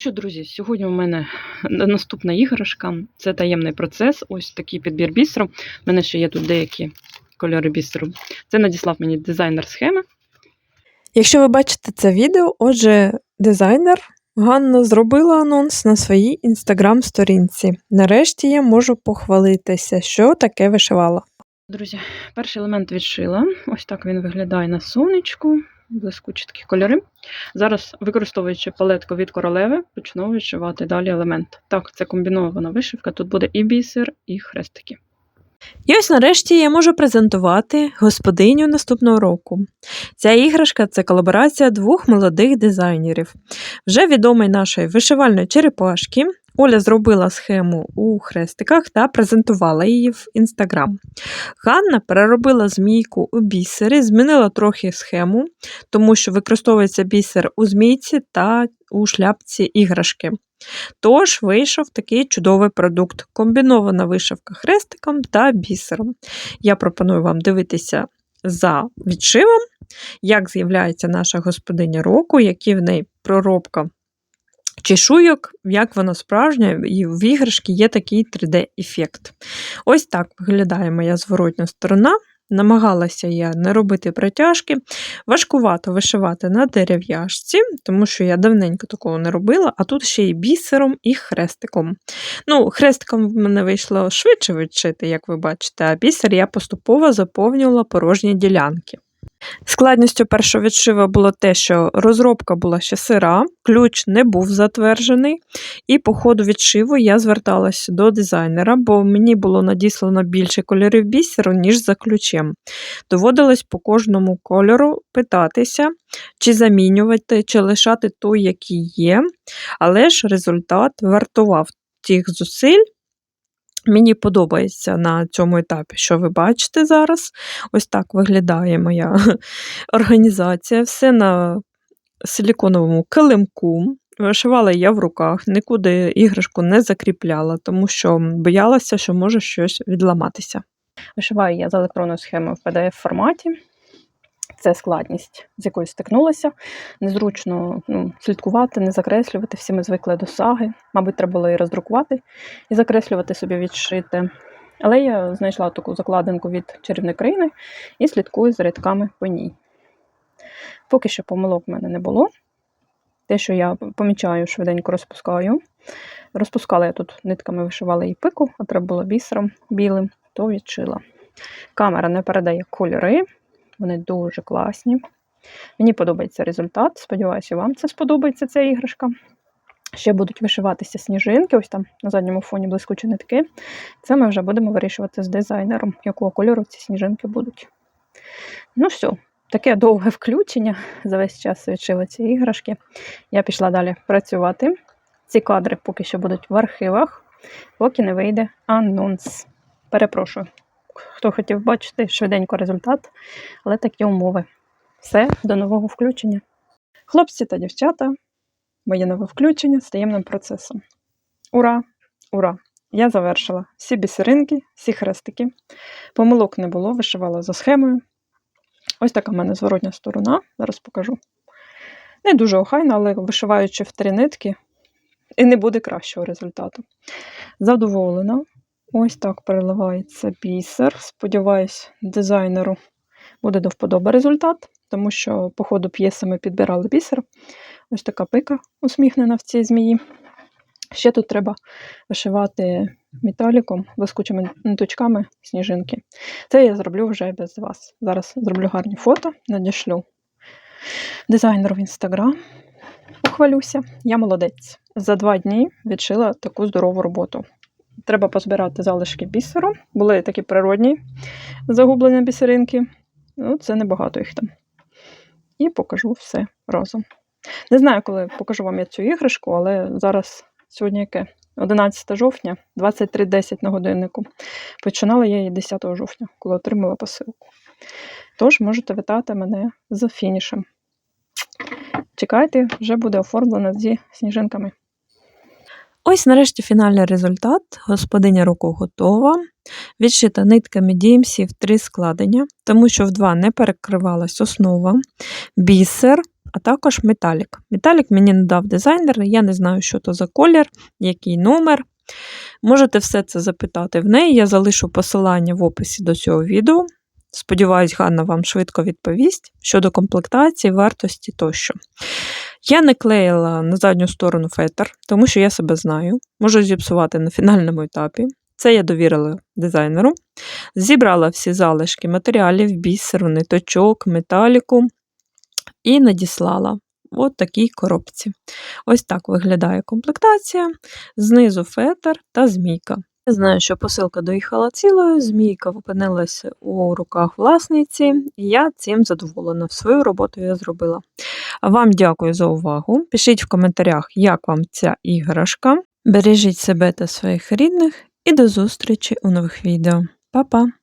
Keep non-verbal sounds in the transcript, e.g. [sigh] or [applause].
Що, друзі, сьогодні у мене наступна іграшка. Це таємний процес. Ось такий підбір бісеру. У мене ще є тут деякі кольори бісеру. Це надіслав мені дизайнер схеми. Якщо ви бачите це відео, отже, дизайнер Ганна зробила анонс на своїй інстаграм-сторінці. Нарешті я можу похвалитися, що таке вишивала. Друзі, перший елемент відшила. Ось так він виглядає на сонечку. Блискучі такі кольори. Зараз, використовуючи палетку від королеви, почну вишивати далі елемент. Так, це комбінована вишивка. Тут буде і бісер, і хрестики. І ось нарешті я можу презентувати господиню наступного року. Ця іграшка це колаборація двох молодих дизайнерів. Вже відомий нашої вишивальної черепашки. Оля зробила схему у хрестиках та презентувала її в інстаграм. Ганна переробила змійку у бісери, змінила трохи схему, тому що використовується бісер у змійці та у шляпці іграшки. Тож вийшов такий чудовий продукт комбінована вишивка хрестиком та бісером. Я пропоную вам дивитися за відшивом, як з'являється наша господиня року, які в неї проробка чешуйок, як вона справжня, і в іграшки є такий 3D-ефект. Ось так виглядає моя зворотня сторона. Намагалася я не робити протяжки. Важкувато вишивати на дерев'яшці, тому що я давненько такого не робила, а тут ще й бісером і хрестиком. Ну, Хрестиком в мене вийшло швидше відшити, як ви бачите, а бісер я поступово заповнювала порожні ділянки. Складністю першого відшива було те, що розробка була ще сира, ключ не був затверджений, і по ходу відшиву я зверталася до дизайнера, бо мені було надіслано більше кольорів бісеру, ніж за ключем. Доводилось по кожному кольору питатися, чи замінювати, чи лишати той, який є, але ж результат вартував тих зусиль. Мені подобається на цьому етапі, що ви бачите зараз. Ось так виглядає моя [laughs] організація. Все на силіконовому килимку. Вишивала я в руках, нікуди іграшку не закріпляла, тому що боялася, що може щось відламатися. Вишиваю я за електронною схемою в PDF форматі. Це складність, з якою стикнулася. Незручно ну, слідкувати, не закреслювати. Всі ми звикли до саги. Мабуть, треба було і роздрукувати, і закреслювати собі відшити. Але я знайшла таку закладинку від чарівної країни і слідкую за рядками по ній. Поки що помилок в мене не було. Те, що я помічаю, швиденько розпускаю. Розпускала я тут нитками вишивала і пику, а треба було бісером білим, то відшила. Камера не передає кольори. Вони дуже класні. Мені подобається результат. Сподіваюся, вам це сподобається ця іграшка. Ще будуть вишиватися сніжинки, ось там на задньому фоні блискучі нитки. Це ми вже будемо вирішувати з дизайнером, якого кольору ці сніжинки будуть. Ну все, таке довге включення. За весь час відшила ці іграшки. Я пішла далі працювати. Ці кадри поки що будуть в архівах, поки не вийде анонс. Перепрошую хто хотів бачити швиденько результат, але такі умови. Все, до нового включення. Хлопці та дівчата, моє нове включення з таємним процесом. Ура! Ура! Я завершила всі бісеринки, всі хрестики. Помилок не було, вишивала за схемою. Ось така в мене зворотня сторона, зараз покажу. Не дуже охайна, але вишиваючи в три нитки, і не буде кращого результату. Задоволена. Ось так переливається бісер. Сподіваюсь, дизайнеру буде до вподоби результат, тому що, по ходу п'єси ми підбирали бісер. Ось така пика усміхнена в цій змії. Ще тут треба вишивати металіком, блискучими ниточками сніжинки. Це я зроблю вже без вас. Зараз зроблю гарні фото, надішлю дизайнеру в інстаграм. Похвалюся, я молодець. За два дні відшила таку здорову роботу. Треба позбирати залишки бісеру. Були такі природні загублені бісеринки. Ну, Це небагато їх там. І покажу все разом. Не знаю, коли покажу вам я цю іграшку, але зараз сьогодні яке? 11 жовтня, 23.10 на годиннику. Починала я її 10 жовтня, коли отримала посилку. Тож можете вітати мене з фінішем. Чекайте, вже буде оформлено зі сніжинками. Ось нарешті фінальний результат. Господиня руку готова. Відшита нитками DMC в три складення, тому що в два не перекривалась основа. Бісер а також металік. Металік мені надав дизайнер, я не знаю, що то за колір, який номер. Можете все це запитати в неї. Я залишу посилання в описі до цього відео. Сподіваюсь, Ганна вам швидко відповість щодо комплектації, вартості тощо. Я не клеїла на задню сторону фетр, тому що я себе знаю, можу зіпсувати на фінальному етапі. Це я довірила дизайнеру. Зібрала всі залишки матеріалів, бісеру, ниточок, металіку і надіслала от такій коробці. Ось так виглядає комплектація. Знизу фетр та змійка. Я знаю, що посилка доїхала цілою, змійка опинилася у руках власниці, і я цим задоволена. Свою роботу я зробила. Вам дякую за увагу. Пишіть в коментарях, як вам ця іграшка. Бережіть себе та своїх рідних і до зустрічі у нових відео. Па-па!